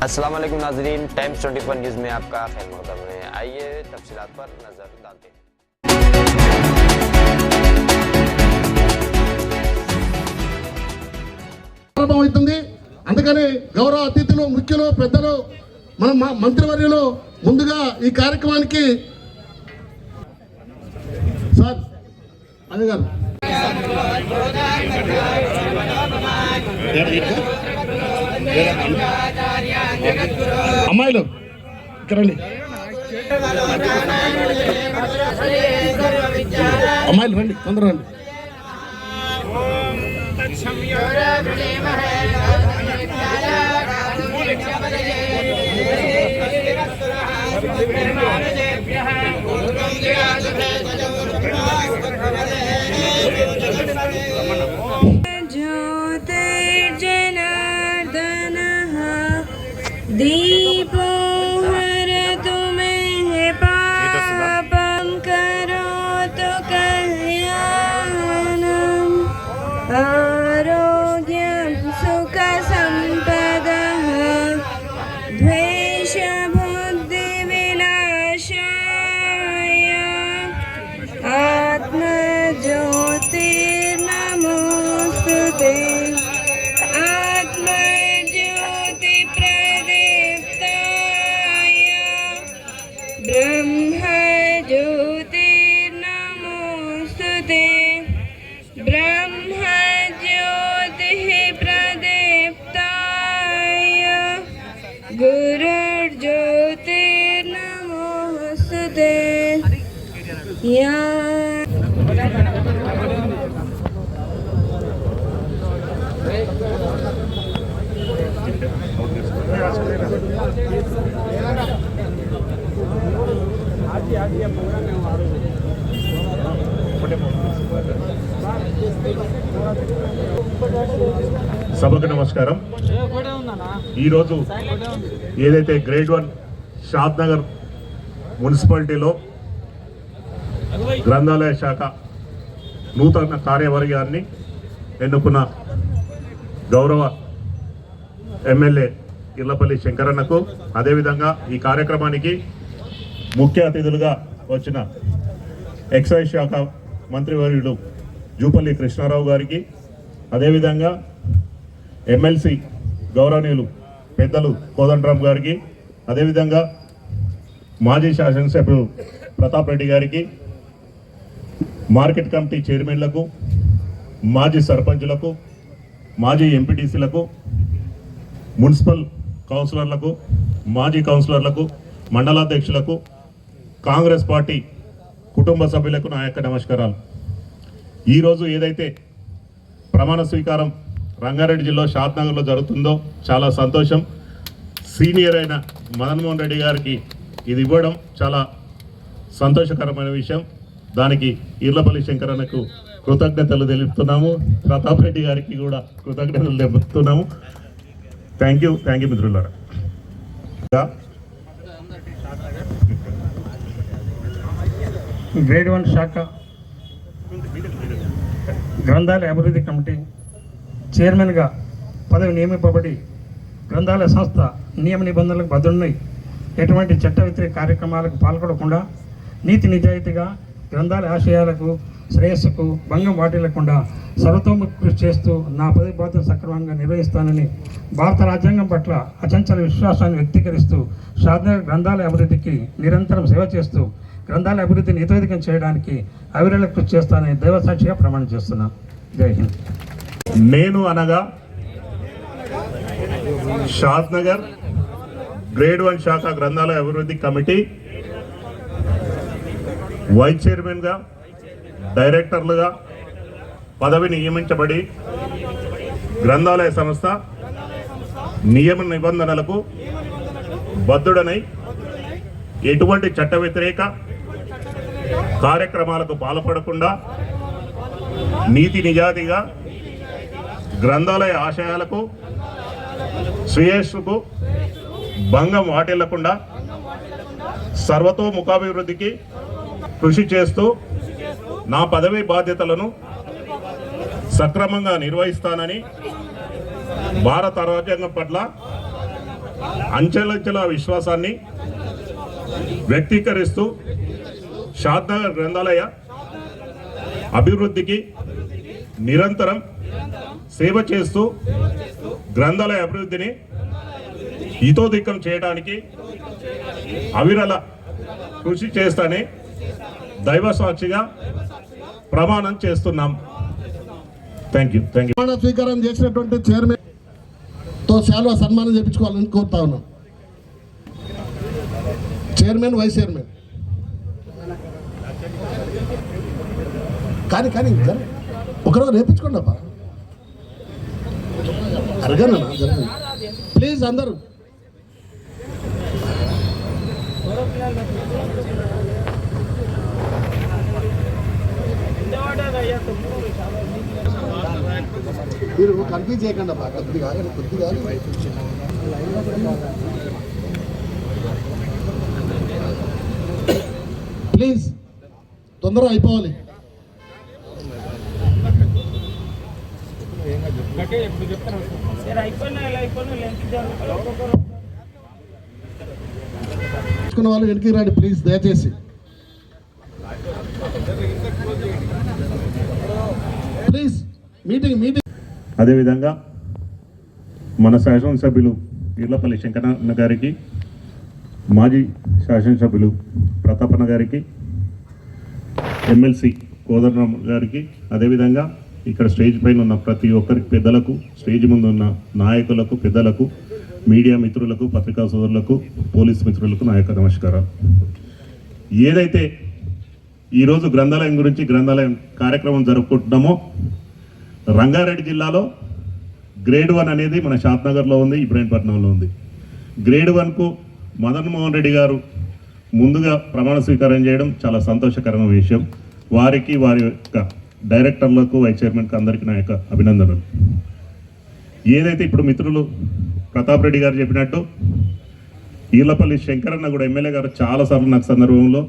अस्सलाम वालेकुम नाजरीन टाइम्स 24 न्यूज़ में आपका खैर मकदम है आइए तफसीलात पर नज़र डालते हैं ప్రారంభం అవుతుంది అందుకని గౌరవ అతిథులు ముఖ్యులు పెద్దలు మన మ- మంత్రివర్యులు ముందుగా ఈ కార్యక్రమానికి సార్ అదే గారు అమ్మాయిలు ఇక్కడండి అమ్మాయిలు రండి తొందర రండి. సభకు నమస్కారం. ఈరోజు ఏదైతే గ్రేడ్ వన్ షాద్ నగర్ మున్సిపాలిటీలో గ్రంథాలయ శాఖ నూతన కార్యవర్గాన్ని ఎన్నుకున్న గౌరవ ఎమ్మెల్యే ఇళ్ళపల్లి శంకరన్నకు అదేవిధంగా ఈ కార్యక్రమానికి ముఖ్య అతిథులుగా వచ్చిన ఎక్సైజ్ శాఖ మంత్రివర్యుడు జూపల్లి కృష్ణారావు గారికి అదేవిధంగా ఎమ్మెల్సీ గౌరవనీయులు పెద్దలు కోదండరామ్ గారికి అదేవిధంగా మాజీ శాసనసభ్యులు ప్రతాప్ రెడ్డి గారికి మార్కెట్ కమిటీ చైర్మన్లకు మాజీ సర్పంచులకు మాజీ ఎంపీటీసీలకు మున్సిపల్ కౌన్సిలర్లకు మాజీ కౌన్సిలర్లకు మండలాధ్యక్షులకు కాంగ్రెస్ పార్టీ కుటుంబ సభ్యులకు నా యొక్క నమస్కారాలు. ఈరోజు ఏదైతే ప్రమాణ స్వీకారం రంగారెడ్డి జిల్లా షాద్నగర్లో జరుగుతుందో చాలా సంతోషం. సీనియర్ అయిన మదన్మోహన్ రెడ్డి గారికి ఇది ఇవ్వడం చాలా సంతోషకరమైన విషయం. దానికి ఈర్లపల్లి శంకరన్నకు కృతజ్ఞతలు తెలుపుతున్నాము. ప్రతాప్ రెడ్డి గారికి కూడా కృతజ్ఞతలు తెలుపుతున్నాము. థ్యాంక్ యూ థ్యాంక్ యూ మిత్రులారా. గ్రేడ్ వన్ శాఖ గ్రంథాలయ అభివృద్ధి కమిటీ చైర్మన్గా పదవి నియమింపబడి గ్రంథాలయ సంస్థ నియమ నిబంధనలకు బదులున్నాయి ఎటువంటి చట్ట వ్యతిరేక కార్యక్రమాలకు పాల్గొనకుండా నీతి నిజాయితీగా గ్రంథాలయ ఆశయాలకు శ్రేయస్సుకు భంగం వాటిల్లకుండా సర్వతోముఖ కృషి చేస్తూ నా పదవి బాధ్యత సక్రమంగా నిర్వహిస్తానని భారత రాజ్యాంగం పట్ల అచంచల విశ్వాసాన్ని వ్యక్తీకరిస్తూ సాధారణ గ్రంథాలయ అభివృద్ధికి నిరంతరం సేవ చేస్తూ గ్రంథాల అభివృద్ధిని ఇతోధికం చేయడానికి అవిరళ కృషి చేస్తానని దైవసాక్షిగా ప్రమాణం చేస్తున్నాను జై హింద్. నేను అనగా షాద్నగర్ గ్రేడ్ వన్ శాఖ గ్రంథాలయ అభివృద్ధి కమిటీ వైస్ చైర్మన్గా డైరెక్టర్లుగా పదవి నియమించబడి గ్రంథాలయ సంస్థ నియమ నిబంధనలకు బద్ధుడనై ఎటువంటి చట్ట వ్యతిరేక కార్యక్రమాలకు పాల్పడకుండా నీతి నిజాతిగా గ్రంథాలయ ఆశయాలకు శ్రేయస్సుకు భంగం వాటిల్లకుండా సర్వతోముఖాభివృద్ధికి కృషి చేస్తూ నా పదవి బాధ్యతలను సక్రమంగా నిర్వహిస్తానని భారత రాజ్యాంగం పట్ల అంచెలంచెల విశ్వాసాన్ని వ్యక్తీకరిస్తూ షాద్నగర్ గ్రంథాలయ అభివృద్ధికి నిరంతరం సేవ చేస్తూ గ్రంథాలయ అభివృద్ధిని హితోధికం చేయడానికి అవిరల కృషి చేస్తానని దైవ సాక్షిగా ప్రమాణం చేస్తున్నాం. థ్యాంక్ యూ థ్యాంక్ యూ స్వీకారం చేసినటువంటి చైర్మన్తో శాలువా సన్మానం చేయించుకోవాలని కోరుతా ఉన్నాం. Chairman vice chairman. కానీ కానీ జర- ఒకరోజు రేపించుకోండి అబ్బా. అరగను ప్లీజ్ అందరూ. మీరు కన్ఫ్యూజ్ చేయకండి అబ్బా కొద్దిగా కొద్దిగా. ప్లీజ్ తొందరగా అయిపోవాలి. తీసుకున్న వాళ్ళు వెనక్కి రండి ప్లీజ్ దయచేసి. ప్లీజ్ మీటింగ్ మీటింగ్ అదేవిధంగా మన శాసనసభ్యులు ఇర్లపల్లి శంకరన్న గారికి మాజీ శాసనసభ్యులు ప్రతాపన్న గారికి ఎమ్మెల్సీ కోదండరామ్ గారికి అదేవిధంగా ఇక్కడ స్టేజ్ పైన ఉన్న ప్రతి ఒక్కరికి పెద్దలకు స్టేజ్ ముందు ఉన్న నాయకులకు పెద్దలకు మీడియా మిత్రులకు పత్రికా సోదరులకు పోలీస్ మిత్రులకు నా యొక్క నమస్కారం ఏదైతే ఈరోజు గ్రంథాలయం గురించి గ్రంథాలయం కార్యక్రమం జరుపుకుంటున్నామో రంగారెడ్డి జిల్లాలో గ్రేడ్ వన్ అనేది మన షాద్నగర్లో ఉంది ఇబ్రాహీంపట్నంలో ఉంది. గ్రేడ్ వన్కు మదన్ మోహన్ రెడ్డి గారు ముందుగా ప్రమాణ స్వీకారం చేయడం చాలా సంతోషకరమైన విషయం. వారికి వారి యొక్క డైరెక్టర్లకు వైస్ చైర్మన్కి అందరికీ నా యొక్క అభినందనలు. ఏదైతే ఇప్పుడు మిత్రులు ప్రతాప్ రెడ్డి గారు చెప్పినట్టు ఈలపల్లి శంకరన్న కూడా ఎమ్మెల్యే గారు చాలాసార్లు నాకు సందర్భంలో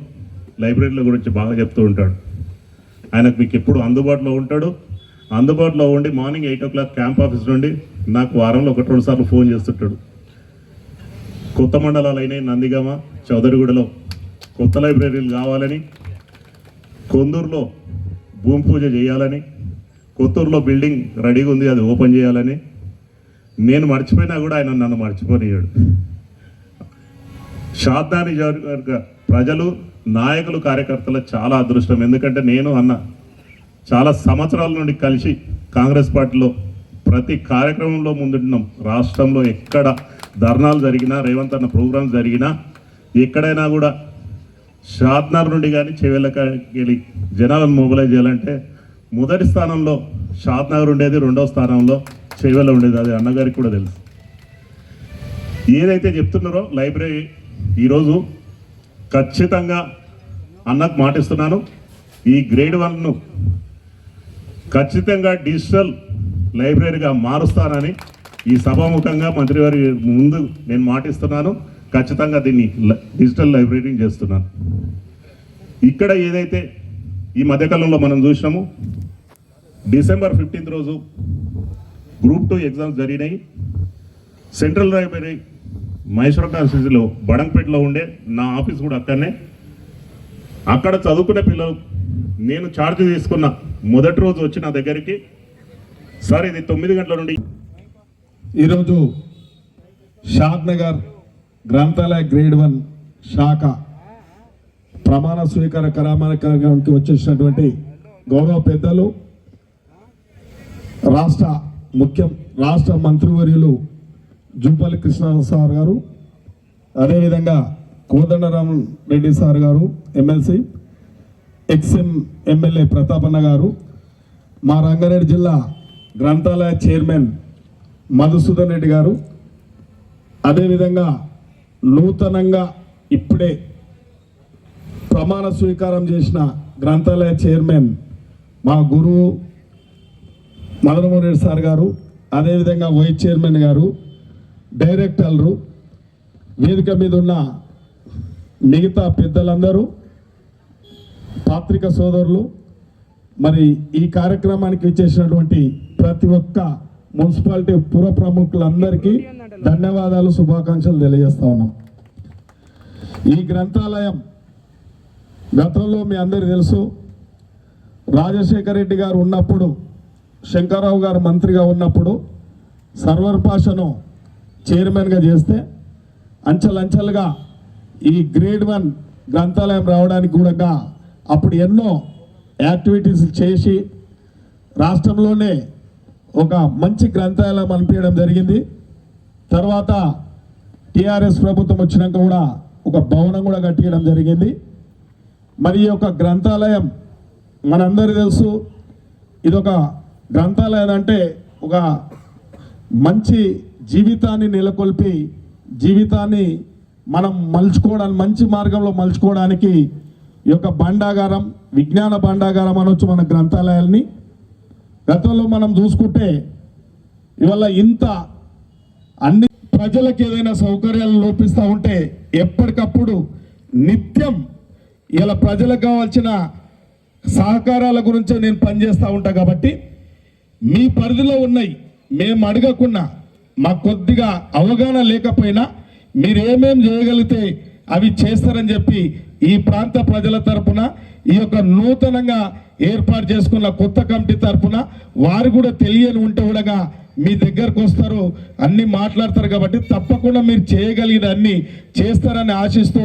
లైబ్రరీల గురించి బాగా చెప్తూ ఉంటాడు. ఆయనకు మీకు ఎప్పుడు అందుబాటులో ఉంటాడు. అందుబాటులో ఉండి morning eight o'clock camp office నుండి నాకు వారంలో ఒకటి రెండు సార్లు ఫోన్ చేస్తుంటాడు. కొత్త మండలాలు అయినాయి నందిగామ చౌదరిగూడలో కొత్త లైబ్రరీలు కావాలని కొందూరులో భూమి పూజ చేయాలని కొత్తూరులో బిల్డింగ్ రెడీగా ఉంది అది ఓపెన్ చేయాలని. నేను మర్చిపోయినా కూడా ఆయన నన్ను మర్చిపోనియాడు షాద్దాని నియోజకవర్గ ప్రజలు నాయకులు కార్యకర్తలు చాలా అదృష్టం. ఎందుకంటే నేను అన్న చాలా సంవత్సరాల నుండి కలిసి కాంగ్రెస్ పార్టీలో ప్రతి కార్యక్రమంలో ముందుంటున్నాం. రాష్ట్రంలో ఎక్కడ ధర్నాలు జరిగినా రేవంత్ అన్న ప్రోగ్రామ్స్ జరిగినా ఎక్కడైనా కూడా షాద్నగర్ నుండి కానీ చెవెళ్ళకి జనాలను మొబిలైజ్ చేయాలంటే మొదటి స్థానంలో షాద్నగర్ ఉండేది రెండవ స్థానంలో చెవెళ్ళ ఉండేది. అది అన్నగారికి కూడా తెలుసు. ఏదైతే చెప్తున్నారో లైబ్రరీ ఈరోజు ఖచ్చితంగా అన్నకు మాటిస్తున్నాను. ఈ గ్రేడ్ వన్ను ఖచ్చితంగా డిజిటల్ లైబ్రరీగా మారుస్తానని ఈ సభాముఖంగా మంత్రివారి ముందు నేను మాటిస్తున్నాను. ఖచ్చితంగా దీన్ని డిజిటల్ లైబ్రరీని చేస్తున్నాను. ఇక్కడ ఏదైతే ఈ మధ్యకాలంలో మనం చూసినాము డిసెంబర్ ఫిఫ్టీన్త్ రోజు గ్రూప్ టూ ఎగ్జామ్స్ జరిగినాయి. సెంట్రల్ లైబ్రరీ మైసూర్ కాన్స్టిట్యూన్సీలో బడంపేటలో ఉండే నా ఆఫీస్ కూడా అక్కడనే. అక్కడ చదువుకునే పిల్లలు నేను ఛార్జ్ తీసుకున్న మొదటి రోజు వచ్చి నా దగ్గరికి. సార్ ఇది తొమ్మిది గంటల నుండి. ఈరోజు షాద్ నగర్ గ్రంథాలయ గ్రేడ్ వన్ శాఖ ప్రమాణ స్వీకార కార్యక్రమానికి వచ్చేసినటువంటి గౌరవ పెద్దలు రాష్ట్ర ముఖ్యం రాష్ట్ర మంత్రివర్యులు జూపల్లి కృష్ణ సార్ గారు అదేవిధంగా కోదండరామన్ రెడ్డి సార్ గారు ఎమ్మెల్సీ ఎక్స్ఎం ఎమ్మెల్యే ప్రతాపన్న గారు మా రంగారెడ్డి జిల్లా గ్రంథాలయ చైర్మన్ మధుసూదన్ రెడ్డి గారు అదేవిధంగా నూతనంగా ఇప్పుడే ప్రమాణ స్వీకారం చేసిన గ్రంథాలయ చైర్మన్ మా గురువు మదనమోహన్ రెడ్డి సార్ గారు అదేవిధంగా వైస్ చైర్మన్ గారు డైరెక్టర్లు వేదిక మీద ఉన్న మిగతా పెద్దలందరూ పాత్రిక సోదరులు మరి ఈ కార్యక్రమానికి ఇచ్చేసినటువంటి ప్రతి ఒక్క మున్సిపాలిటీ పుర ప్రముఖులందరికీ ధన్యవాదాలు శుభాకాంక్షలు తెలియజేస్తా ఉన్నాం. ఈ గ్రంథాలయం గతంలో మీ అందరు తెలుసు. రాజశేఖర రెడ్డి గారు ఉన్నప్పుడు శంకర్రావు గారు మంత్రిగా ఉన్నప్పుడు సర్వర్ పాషను చైర్మన్గా చేస్తే అంచెలంచెలుగా ఈ గ్రేడ్ వన్ గ్రంథాలయం రావడానికి కూడా అప్పుడు ఎన్నో యాక్టివిటీస్ చేసి రాష్ట్రంలోనే ఒక మంచి గ్రంథాలయం అనిపించడం జరిగింది. తర్వాత టిఆర్ఎస్ ప్రభుత్వం వచ్చినాక కూడా ఒక భవనం కూడా కట్టించడం జరిగింది. మరి ఈ యొక్క గ్రంథాలయం మనందరూ తెలుసు. ఇది ఒక గ్రంథాలయం అంటే ఒక మంచి జీవితాన్ని నెలకొల్పి జీవితాన్ని మనం మలుచుకోవడానికి మంచి మార్గంలో మలుచుకోవడానికి ఈ యొక్క భాండాగారం విజ్ఞాన భాండాగారం అనొచ్చు మన గ్రంథాలయాల్ని. గతంలో మనం చూసుకుంటే ఇవాళ ఇంత అన్ని ప్రజలకు ఏదైనా సౌకర్యాలు లోపిస్తూ ఉంటే ఎప్పటికప్పుడు నిత్యం ఇలా ప్రజలకు కావాల్సిన సహకారాల గురించి నేను పనిచేస్తూ ఉంటా కాబట్టి మీ పరిధిలో ఉన్నాయి మేము అడగకుండా మాకు కొద్దిగా అవగాహన లేకపోయినా మీరు చేయగలిగితే అవి చేస్తారని చెప్పి ఈ ప్రాంత ప్రజల తరపున ఈ యొక్క నూతనంగా ఏర్పాటు చేసుకున్న కొత్త కమిటీ తరపున వారు కూడా తెలియని ఉంటే కూడా మీ దగ్గరకు వస్తారు అన్ని మాట్లాడతారు కాబట్టి తప్పకుండా మీరు చేయగలిగిన అన్ని చేస్తారని ఆశిస్తూ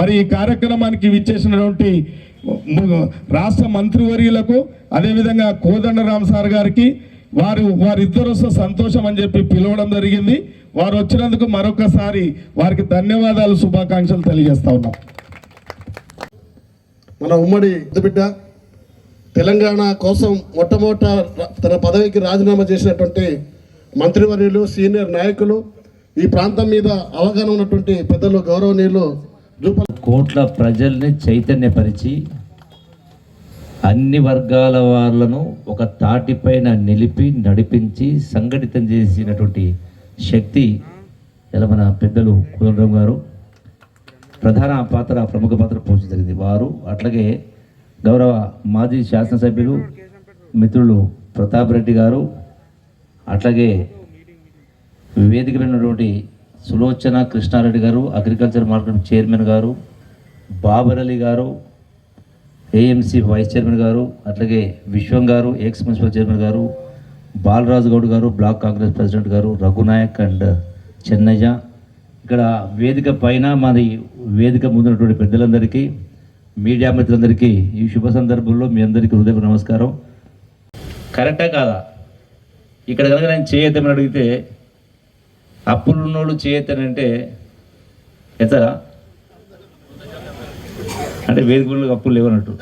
మరి ఈ కార్యక్రమానికి విచ్చేసినటువంటి రాష్ట్ర మంత్రివర్యులకు అదేవిధంగా కోదండరామ్ సార్ గారికి వారు వారిద్దరు వస్తే సంతోషం అని చెప్పి పిలవడం జరిగింది. వారు వచ్చినందుకు మరొకసారి వారికి ధన్యవాదాలు శుభాకాంక్షలు తెలియజేస్తా ఉన్నాం. మన ఉమ్మడి బిడ్డ తెలంగాణ కోసం మొట్టమొదట తన పదవికి రాజీనామా చేసినటువంటి మంత్రివర్యులు సీనియర్ నాయకులు ఈ ప్రాంతం మీద అవగాహన ఉన్నటువంటి పెద్దలు గౌరవనీయులు కోట్ల ప్రజల్ని చైతన్యపరిచి అన్ని వర్గాల వాళ్ళను ఒక తాటిపైన నిలిపి నడిపించి సంఘటితం చేసినటువంటి శక్తి ఇలా మన పెద్దలు కుదరరావు గారు ప్రధాన పాత్ర ప్రముఖ పాత్ర పోషించగలిగింది. వారు అట్లాగే గౌరవ మాజీ శాసనసభ్యులు మిత్రులు ప్రతాప్ రెడ్డి గారు అట్లాగే వేదిక ఉన్నటువంటి సులోచన కృష్ణారెడ్డి గారు అగ్రికల్చర్ మార్కెట్ చైర్మన్ గారు బాబర్ అలీ గారు ఏఎంసీ వైస్ చైర్మన్ గారు అట్లాగే విశ్వం గారు ఎక్స్ మున్సిపల్ చైర్మన్ గారు బాలరాజు గౌడ్ గారు బ్లాక్ కాంగ్రెస్ ప్రెసిడెంట్ గారు రఘునాయక్ అండ్ చెన్నయ్య. ఇక్కడ వేదిక పైన మాది వేదిక ముందున్నటువంటి పెద్దలందరికీ మీడియా మిత్రులందరికీ ఈ శుభ సందర్భంలో మీ అందరికీ హృదయ నమస్కారం. కరెక్టా కాదా? ఇక్కడ కనుక నేను చేయొద్దామని అడిగితే అప్పులున్నోళ్ళు చేయొద్దనంటే ఎత్తరా అంటే వేదికలకు అప్పులు లేవన్నట్టు.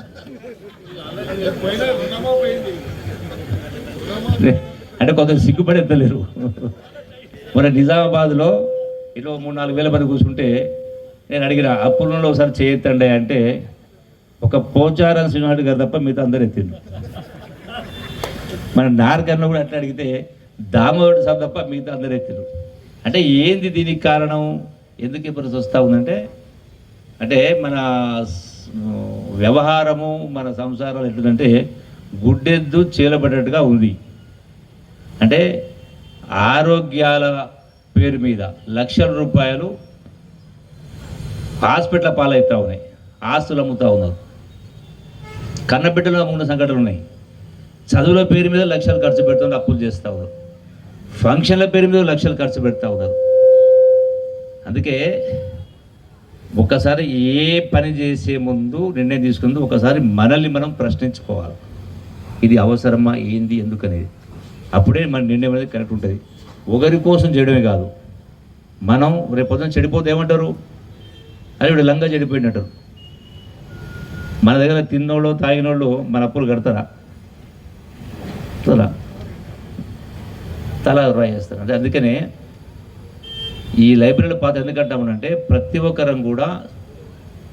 అంటే కొంత సిగ్గుపడి ఎత్తలేరు మన నిజామాబాద్లో ఇరవై మూడు నాలుగు వేల మంది కూర్చుంటే నేను అడిగిన అప్పులలో ఒకసారి చేయొద్దండి అంటే ఒక పోచారం శ్రీనివాడు గారు తప్ప మిగతా అందరు ఎత్తిండు మన నారకర్ణ కూడా అట్లా అడిగితే దామోదరుడు సార్ తప్ప మిగతా అందరు ఎత్తిండు అంటే ఏంది దీనికి కారణం? ఎందుకు ఈ పరిస్థితి వస్తూ ఉందంటే అంటే మన వ్యవహారము మన సంసారాలు ఎట్లుందంటే గుడ్డెద్దు చీలబడ్డట్టుగా ఉంది. అంటే ఆరోగ్యాల పేరు మీద లక్షల రూపాయలు హాస్పిటల్ పాలవుతూ ఉన్నాయి. ఆస్తులు అమ్ముతూ ఉన్నారు. కన్నబిడ్డలు అమ్ముకున్న సంఘటనలు ఉన్నాయి. చదువుల పేరు మీద లక్షలు ఖర్చు పెడుతున్నారు అప్పులు చేస్తూ ఉన్నారు. ఫంక్షన్ల పేరు మీద లక్షలు ఖర్చు పెడతా ఉన్నారు. అందుకే ఒక్కసారి ఏ పని చేసే ముందు నిర్ణయం తీసుకుందో ఒకసారి మనల్ని మనం ప్రశ్నించుకోవాలి. ఇది అవసరమా? ఏంది? ఎందుకనేది? అప్పుడే మన నిర్ణయం అనేది కరెక్ట్ ఉంటుంది. ఒకరి కోసం చేయడమే కాదు. మనం రేపు పొద్దున చెడిపోతే ఏమంటారు? అని ఇప్పుడు లంగా చెడిపోయినట్టారు మన దగ్గర తిన్నోళ్ళు తాగినోళ్ళు మన అప్పులు కడతారా? తల తల రాయేస్తారు అంటే అందుకనే ఈ లైబ్రరీల పాత్ర ఎందుకంటామనంటే ప్రతి ఒక్కరం కూడా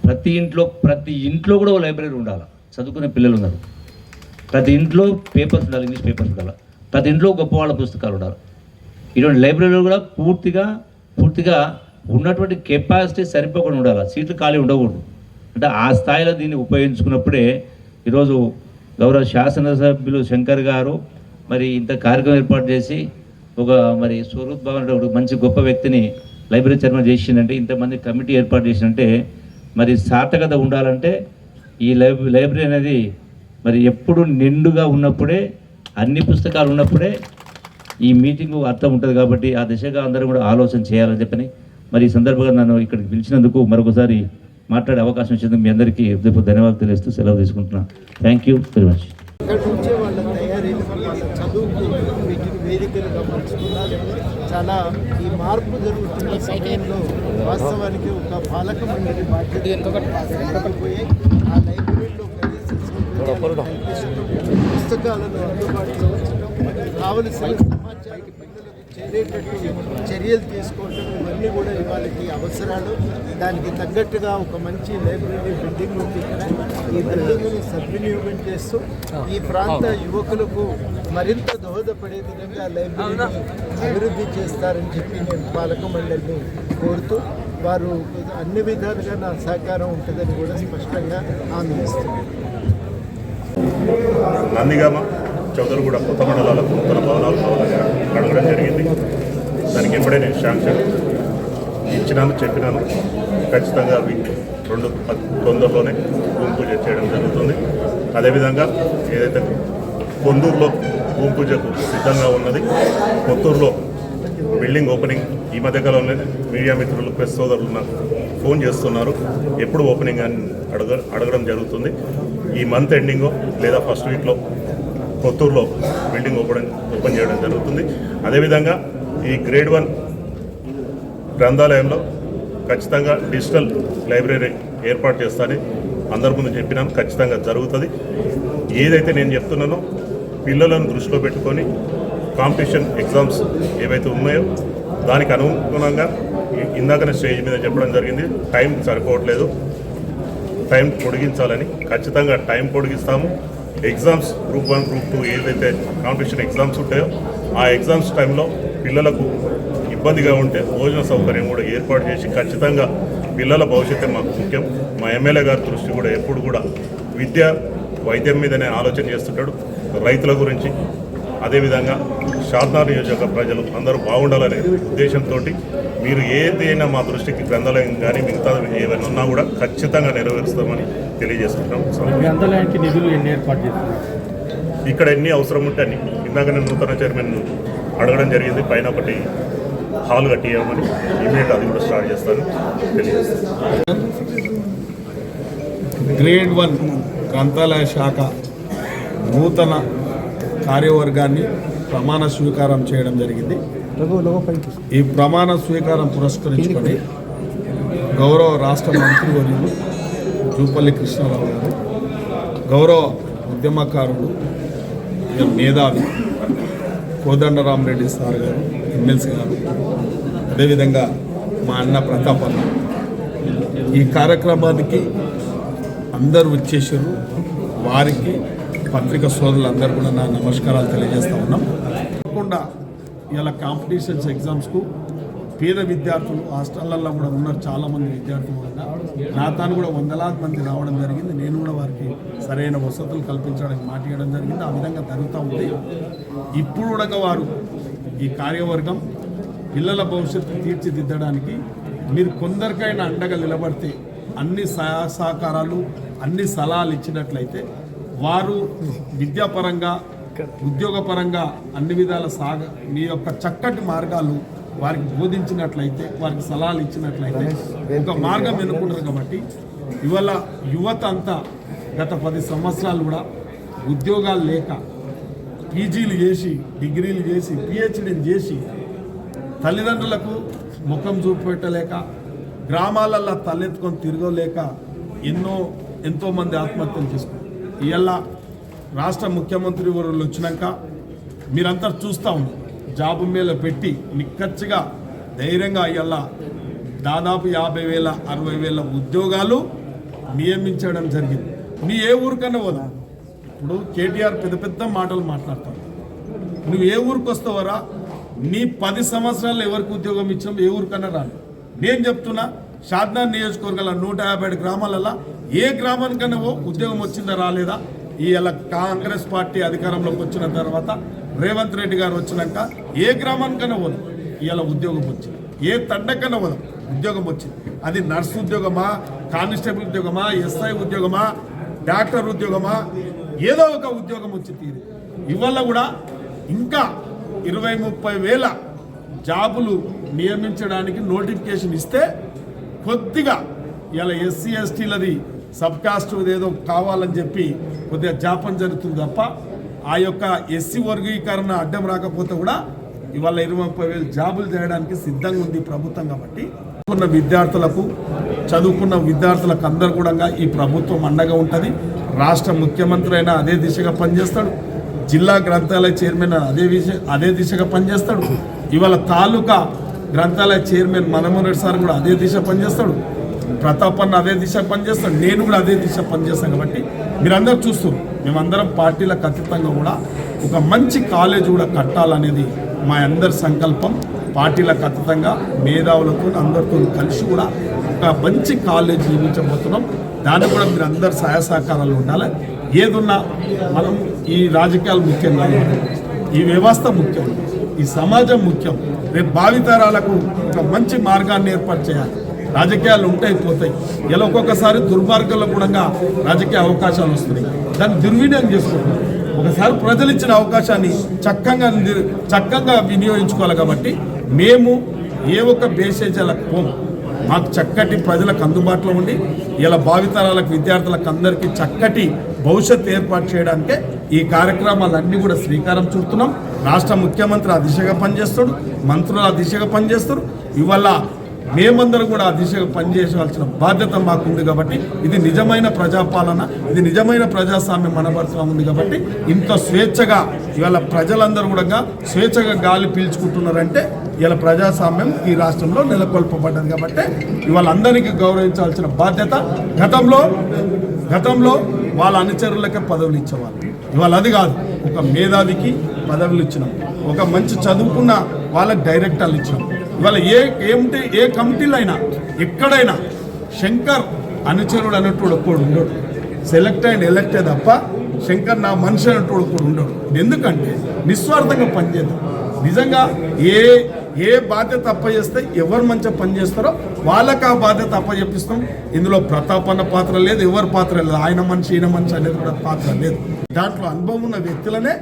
ప్రతి ఇంట్లో ప్రతి ఇంట్లో కూడా ఒక లైబ్రరీ ఉండాలి. చదువుకునే పిల్లలు ఉన్నారు. ప్రతి ఇంట్లో పేపర్స్ ఉండాలి ఇంగ్లీష్ పేపర్స్ ఉండాలి. ప్రతి ఇంట్లో గొప్ప వాళ్ళ పుస్తకాలు ఉండాలి. ఇటువంటి లైబ్రరీలు కూడా పూర్తిగా పూర్తిగా ఉన్నటువంటి కెపాసిటీ సరిపోకుండా ఉండాలి. సీట్లు ఖాళీ ఉండకూడదు. అంటే ఆ స్థాయిలో దీన్ని ఉపయోగించుకున్నప్పుడే ఈరోజు గౌరవ శాసనసభ్యులు శంకర్ గారు మరి ఇంత కార్యక్రమం ఏర్పాటు చేసి ఒక మరి స్వరూప్ భవన్ ఒక మంచి గొప్ప వ్యక్తిని లైబ్రరీ చైర్మన్ చేసిందంటే ఇంతమంది కమిటీ ఏర్పాటు చేసిందంటే మరి సార్థకత ఉండాలంటే ఈ లైబ్ర లైబ్రరీ అనేది మరి ఎప్పుడు నిండుగా ఉన్నప్పుడే అన్ని పుస్తకాలు ఉన్నప్పుడే ఈ మీటింగ్ అర్థం ఉంటుంది కాబట్టి ఆ దిశగా అందరూ కూడా ఆలోచన చేయాలని చెప్పని మరి ఈ సందర్భంగా నన్ను ఇక్కడికి పిలిచినందుకు మరొకసారి మాట్లాడే అవకాశం ఇచ్చినందుకు మీ అందరికీ ధన్యవాదాలు తెలుస్తూ సెలవు తీసుకుంటున్నాను థ్యాంక్ యూ వెరీ మచ్ చాలా ఈ మార్పు జరుగుతున్న సమయంలో వాస్తవానికి ఒక పాలక మండలి బాధ్యత పోయి ఆ లైబ్రరీలో పుస్తకాలను అందుబాటులో ఉంచడం కావలసిన సమాచారం పిల్లలకు చేరేటట్టు చర్యలు తీసుకోవడం ఇవన్నీ కూడా ఇవాళకి అవసరాలు. దానికి తగ్గట్టుగా ఒక మంచి లైబ్రరీ బిల్డింగ్ ఉంది ఇక్కడ. ఈ బిల్డింగ్ని సద్వినియోగం చేస్తూ ఈ ప్రాంత యువకులకు మరింత దోహదపడే విధంగా లైబ్రరీని అభివృద్ధి చేస్తారని చెప్పి నేను పాలక మండలిని కోరుతూ వారు అన్ని విధాలుగా నా సహకారం ఉంటుందని కూడా స్పష్టంగా హామీ ఇస్తున్నాను. నందిగామ కూడా కొత్త మండలాలకు నూతన భవనాలు కావాలని అడగడం జరిగింది. దానికి ఇప్పుడే నేను శాంక్షన్ ఇచ్చినాను చెప్పినాను. ఖచ్చితంగా అవి రెండు తొందరలోనే భూమి పూజ చేయడం జరుగుతుంది. అదేవిధంగా ఏదైతే పొందూరులో భూమి పూజకు సిద్ధంగా ఉన్నది. కొత్తూరులో బిల్డింగ్ ఓపెనింగ్ ఈ మధ్యకాలంలో మీడియా మిత్రులు ప్రెస్ సోదరులు నాకు ఫోన్ చేస్తున్నారు. ఎప్పుడు ఓపెనింగ్ అని అడగ అడగడం జరుగుతుంది. ఈ మంత్ ఎండింగ్ లేదా ఫస్ట్ వీక్లో కొత్తూరులో బిల్డింగ్ ఓపెన్ ఓపెన్ చేయడం జరుగుతుంది. అదేవిధంగా ఈ గ్రేడ్ వన్ గ్రంథాలయంలో ఖచ్చితంగా డిజిటల్ లైబ్రరీ ఏర్పాటు చేస్తానని అందరి ముందు చెప్పినాను ఖచ్చితంగా జరుగుతుంది. ఏదైతే నేను చెప్తున్నానో పిల్లలను దృష్టిలో పెట్టుకొని కాంపిటీషన్ ఎగ్జామ్స్ ఏవైతే ఉన్నాయో దానికి అనుగుణంగా ఇందాకనే స్టేజ్ మీద చెప్పడం జరిగింది. టైం సరిపోవట్లేదు. టైం పొడిగించాలని ఖచ్చితంగా time పొడిగిస్తాము. Exams group one group two ఏదైతే కాంపిటీషన్ ఎగ్జామ్స్ ఉంటాయో ఆ ఎగ్జామ్స్ టైంలో పిల్లలకు ఇబ్బందిగా ఉంటే భోజన సౌకర్యం కూడా ఏర్పాటు చేసి ఖచ్చితంగా పిల్లల భవిష్యత్తే మాకు ముఖ్యం. మా ఎమ్మెల్యే గారి దృష్టి కూడా ఎప్పుడు కూడా విద్య వైద్యం మీదనే ఆలోచన చేస్తుంటాడు. రైతుల గురించి అదేవిధంగా షాద్నార్ నియోజక ప్రజలు అందరూ బాగుండాలనే ఉద్దేశంతో మీరు ఏదైనా మా దృష్టికి గ్రంథాలయం కానీ మిగతా ఏమైనా ఉన్నా కూడా ఖచ్చితంగా నెరవేరుస్తామని తెలియజేస్తున్నాం. గ్రంథాలయానికి నిధులు ఎన్ని ఏర్పాటు చేస్తున్నారు? ఇక్కడ ఎన్ని అవసరం ఉంటే అన్ని. ఇందాక నేను నూతన చైర్మన్ అడగడం జరిగింది పైన ఒకటి హాల్ కట్టియమని ఇమీడియట్ అది కూడా స్టార్ట్ చేస్తాను. తెలియజేస్తాను. గ్రేడ్ వన్ గ్రంథాలయ శాఖ నూతన కార్యవర్గాన్ని ప్రమాణ స్వీకారం చేయడం జరిగింది. ఈ ప్రమాణ స్వీకారం పురస్కరించుకొని గౌరవ రాష్ట్ర మంత్రివర్యులు జూపల్లి కృష్ణారావు గారు గౌరవ ఉద్యమకారుడు మేధావి కోదండరామరెడ్డి సార్ గారు ఎమ్మెల్సీ గారు అదేవిధంగా మా అన్న ప్రతాపన్న ఈ కార్యక్రమానికి అందరూ వచ్చేసారు వారికి పత్రిక సోదరులందరూ కూడా నా నమస్కారాలు తెలియజేస్తూ ఉన్నాం. తప్పకుండా ఇలా కాంపిటీషన్స్ ఎగ్జామ్స్కు పేద విద్యార్థులు హాస్టళ్ళలో కూడా ఉన్నారు చాలామంది విద్యార్థులు కూడా. నా తాను కూడా వందలాది మంది రావడం జరిగింది. నేను కూడా వారికి సరైన వసతులు కల్పించడానికి మాట్లాడడం జరిగింది. ఆ విధంగా జరుగుతూ ఉంది. ఇప్పుడు కూడా వారు ఈ కార్యవర్గం పిల్లల భవిష్యత్తు తీర్చిదిద్దడానికి మీరు కొందరికైనా అండగా నిలబడితే అన్ని సహాయ సహకారాలు అన్ని సలహాలు ఇచ్చినట్లయితే వారు విద్యాపరంగా ఉద్యోగపరంగా అన్ని విధాల సాగ మీ యొక్క చక్కటి మార్గాలు వారికి బోధించినట్లయితే వారికి సలహాలు ఇచ్చినట్లయితే ఒక మార్గం ఎన్నుకుంటారు కాబట్టి ఇవాళ యువత అంతా గత పది సంవత్సరాలు కూడా ఉద్యోగాలు లేక పీజీలు చేసి డిగ్రీలు చేసి పిహెచ్డీలు చేసి తల్లిదండ్రులకు ముఖం చూపెట్టలేక గ్రామాలల్లో తలెత్తుకొని తిరగలేక ఎన్నో ఎంతోమంది ఆత్మహత్యలు చేసుకున్నారు ఇవాళ రాష్ట్ర ముఖ్యమంత్రి వర్యులు వచ్చినాక మీరంతా చూస్తూ ఉన్నారు జాబు మీద పెట్టి నిక్కచ్చిగా ధైర్యంగా ఇవాళ దాదాపు యాభై వేల అరవై వేల ఉద్యోగాలు నియమించడం జరిగింది. నీ ఏ ఊరికన్నా పోదా? ఇప్పుడు కేటీఆర్ పెద్ద పెద్ద మాటలు మాట్లాడతావు నువ్వు ఏ ఊరికి వస్తావరా? నీ పది సంవత్సరాలు ఎవరికి ఉద్యోగం ఇచ్చాం ఏ ఊరికన్నా రాదు నేను చెప్తున్నా షాద్నార్ నియోజకవర్గాల నూట యాభై ఏడు గ్రామాలలో ఏ గ్రామానికైనా ఓ ఉద్యోగం వచ్చిందా రాలేదా? ఈ ఇలా కాంగ్రెస్ పార్టీ అధికారంలోకి వచ్చిన తర్వాత రేవంత్ రెడ్డి గారు వచ్చినాక ఏ గ్రామానికైనా పోదాం. ఇవాళ ఉద్యోగం వచ్చింది. ఏ తండకైనా పోదాం. ఉద్యోగం వచ్చింది. అది నర్సు ఉద్యోగమా కానిస్టేబుల్ ఉద్యోగమా ఎస్ఐ ఉద్యోగమా డాక్టర్ ఉద్యోగమా? ఏదో ఒక ఉద్యోగం వచ్చి తీరు ఇవాళ కూడా ఇంకా ఇరవై ముప్పై వేల జాబులు నియమించడానికి నోటిఫికేషన్ ఇస్తే కొద్దిగా ఇలా ఎస్సీ ఎస్టీలది సబ్ కాస్ట్ ఏదో కావాలని చెప్పి కొద్దిగా జాపం జరుగుతుంది తప్ప ఆ యొక్క ఎస్సీ వర్గీకరణ అడ్డం రాకపోతే కూడా ఇవాళ ఇరవై ముప్పై వేలు జాబులు చేయడానికి సిద్ధంగా ఉంది ప్రభుత్వం కాబట్టి. చదువుకున్న విద్యార్థులకు చదువుకున్న విద్యార్థులకు అందరు కూడా ఈ ప్రభుత్వం అండగా ఉంటుంది. రాష్ట్ర ముఖ్యమంత్రి అయినా అదే దిశగా పనిచేస్తాడు. జిల్లా గ్రంథాలయ చైర్మన్ అదే విషయం అదే దిశగా పనిచేస్తాడు. ఇవాళ తాలూకా గ్రంథాలయ చైర్మన్ మనమోహన్ రెడ్డి సార్ కూడా అదే దిశ పనిచేస్తాడు. ప్రతాప్ అన్న అదే దిశ పనిచేస్తాడు. నేను కూడా అదే దిశ పనిచేస్తాను కాబట్టి మీరందరూ చూస్తారు మేమందరం పార్టీలకు అతీతంగా కూడా ఒక మంచి కాలేజ్ కూడా కట్టాలనేది మా అందరి సంకల్పం. పార్టీలకు అతీతంగా మేధావులతో అందరితో కలిసి కూడా ఒక మంచి కాలేజ్ నిర్మించబోతున్నాం. దానికి కూడా మీరు అందరు సహాయ సహకారాలు ఉండాలి. ఏదున్నా మనం ఈ రాజకీయాలు ముఖ్యం కాదు. ఈ వ్యవస్థ ముఖ్యం. ఈ సమాజం ముఖ్యం. రేపు భావితరాలకు ఒక మంచి మార్గాన్ని ఏర్పాటు చేయాలి. రాజకీయాలు ఉంటాయి పోతాయి. ఇలా ఒక్కొక్కసారి దుర్మార్గంలో కూడా రాజకీయ అవకాశాలు వస్తున్నాయి. దాన్ని దుర్వినియోగం చేసుకుంటున్నారు ఒకసారి ప్రజలు ఇచ్చిన అవకాశాన్ని చక్కగా చక్కగా వినియోగించుకోవాలి కాబట్టి మేము ఏ ఒక్క బేసేజాలకు పోము. మాకు చక్కటి ప్రజలకు అందుబాటులో ఉండి ఇలా భావితరాలకు విద్యార్థులకు అందరికీ చక్కటి భవిష్యత్తు ఏర్పాటు చేయడానికే ఈ కార్యక్రమాలన్నీ కూడా శ్రీకారం చుడుతున్నాం. రాష్ట్ర ముఖ్యమంత్రి ఆ దిశగా పనిచేస్తాడు మంత్రులు ఆ దిశగా పనిచేస్తారు. ఇవాళ మేమందరం కూడా ఆ దిశగా పనిచేయవలసిన బాధ్యత మాకు ఉంది కాబట్టి ఇది నిజమైన ప్రజాపాలన ఇది నిజమైన ప్రజాస్వామ్యం మనబడుతూ ఉంది కాబట్టి ఇంత స్వేచ్ఛగా ఇవాళ ప్రజలందరూ కూడా స్వేచ్ఛగా గాలి పీల్చుకుంటున్నారంటే ఇలా ప్రజాస్వామ్యం ఈ రాష్ట్రంలో నెలకొల్పబడ్డది కాబట్టి ఇవాళ అందరికీ గౌరవించాల్సిన బాధ్యత గతంలో గతంలో వాళ్ళ అనుచరులకే పదవులు ఇచ్చేవాళ్ళు. ఇవాళ అది కాదు ఒక మేధావికి పదవులు ఇచ్చినాం. ఒక మంచి చదువుకున్న వాళ్ళకి డైరెక్టర్లు ఇచ్చాం. ఇవాళ ఏ ఏమిటి ఏ కమిటీలో అయినా ఎక్కడైనా శంకర్ అనుచరుడు అన్నట్టు ఒకడు ఉండడు. సెలెక్ట్ అండ్ ఎలక్టే తప్ప శంకర్ నా మనిషి అన్నట్టు ఒకడు ఉండడు. ఎందుకంటే నిస్వార్థంగా పనిచేద్దాం. నిజంగా ఏ ఏ బాధ్యత అప్ప చేస్తే ఎవరు మంచిగా పనిచేస్తారో వాళ్ళకి ఆ బాధ్యత అప్పచెప్పిస్తాం ఇందులో ప్రతాప్ అన్న పాత్ర లేదు ఎవరి పాత్ర లేదు. ఆయన మనిషి ఈయన మనిషి అనేది కూడా పాత్ర లేదు. దాంట్లో అనుభవం ఉన్న వ్యక్తులనే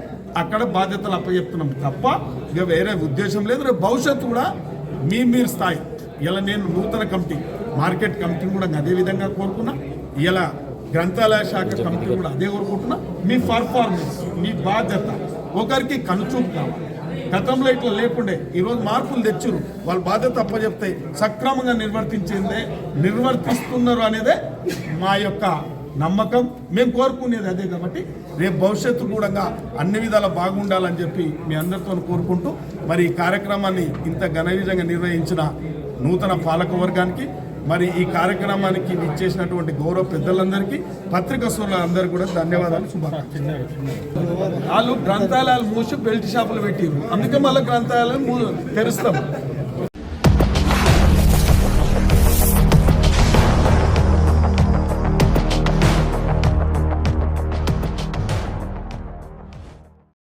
అక్కడ బాధ్యతలు అప్పచెప్తున్నాం తప్ప ఇక వేరే ఉద్దేశం లేదు. రేపు భవిష్యత్తు కూడా మీ మీరు స్థాయి. ఇలా నేను నూతన కమిటీ మార్కెట్ కమిటీ కూడా అదే విధంగా కోరుకున్నా. ఇలా గ్రంథాలయ శాఖ కమిటీ కూడా అదే కోరుకుంటున్నా. మీ పర్ఫార్మెన్స్ మీ బాధ్యత ఒకరికి కనుచూపు కావాలి. గతంలో ఇట్లా లేకుండే ఈరోజు మార్పులు తెచ్చురు. వాళ్ళ బాధ్యత అప్పచెప్తే సక్రమంగా నిర్వర్తించిందే నిర్వర్తిస్తున్నారు అనేదే మా యొక్క నమ్మకం. మేము కోరుకునేది అదే కాబట్టి రేపు భవిష్యత్తు కూడా అన్ని విధాలా బాగుండాలని చెప్పి మీ అందరితో కోరుకుంటూ మరి ఈ కార్యక్రమాన్ని ఇంత ఘన విధంగా నిర్వహించిన నూతన పాలకవర్గానికి మరి ఈ కార్యక్రమానికి ఇచ్చేసినటువంటి గౌరవ పెద్దలందరికీ పత్రికా సోదరులందరికీ కూడా ధన్యవాదాలు శుభాకాంక్షలు. వాళ్ళు గ్రంథాలయాలు మూసి బెల్ట్ షాపులు పెట్టారు అందుకే మళ్ళీ గ్రంథాలయాలు తెరుస్తాం.